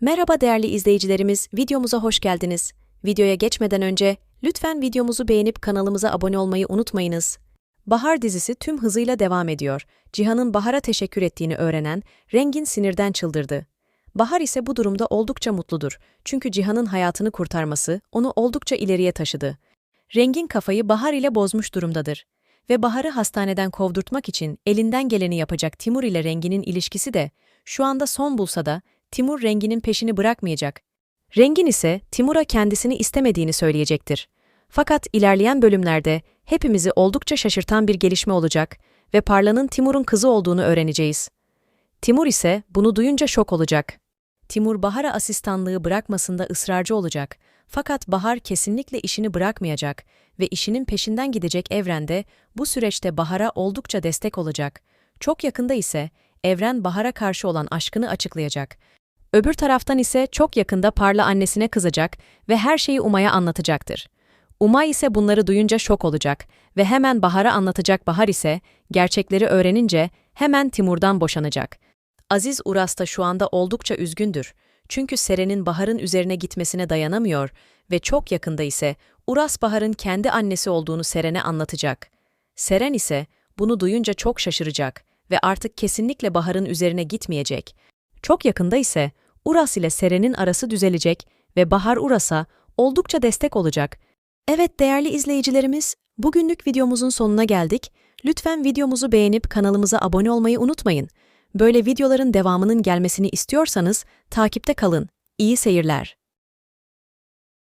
Merhaba değerli izleyicilerimiz, videomuza hoş geldiniz. Videoya geçmeden önce lütfen videomuzu beğenip kanalımıza abone olmayı unutmayınız. Bahar dizisi tüm hızıyla devam ediyor. Cihan'ın Bahar'a teşekkür ettiğini öğrenen Rengin sinirden çıldırdı. Bahar ise bu durumda oldukça mutludur. Çünkü Cihan'ın hayatını kurtarması onu oldukça ileriye taşıdı. Rengin kafayı Bahar ile bozmuş durumdadır. Ve Bahar'ı hastaneden kovdurtmak için elinden geleni yapacak Timur ile Rengin'in ilişkisi de şu anda son bulsa da Timur Rengin'in peşini bırakmayacak. Rengin ise Timur'a kendisini istemediğini söyleyecektir. Fakat ilerleyen bölümlerde hepimizi oldukça şaşırtan bir gelişme olacak ve Parla'nın Timur'un kızı olduğunu öğreneceğiz. Timur ise bunu duyunca şok olacak. Timur Bahar'a asistanlığı bırakmasında ısrarcı olacak. Fakat Bahar kesinlikle işini bırakmayacak ve işinin peşinden gidecek Evren'de bu süreçte Bahar'a oldukça destek olacak. Çok yakında ise Evren Bahar'a karşı olan aşkını açıklayacak. Öbür taraftan ise çok yakında Parla annesine kızacak ve her şeyi Umay'a anlatacaktır. Umay ise bunları duyunca şok olacak ve hemen Bahar'a anlatacak Bahar ise gerçekleri öğrenince hemen Timur'dan boşanacak. Aziz Uras da şu anda oldukça üzgündür. Çünkü Seren'in Bahar'ın üzerine gitmesine dayanamıyor ve çok yakında ise Uras Bahar'ın kendi annesi olduğunu Seren'e anlatacak. Seren ise bunu duyunca çok şaşıracak ve artık kesinlikle Bahar'ın üzerine gitmeyecek. Çok yakında ise Uras ile Seren'in arası düzelecek ve Bahar Uras'a oldukça destek olacak. Evet değerli izleyicilerimiz, bugünlük videomuzun sonuna geldik. Lütfen videomuzu beğenip kanalımıza abone olmayı unutmayın. Böyle videoların devamının gelmesini istiyorsanız takipte kalın. İyi seyirler.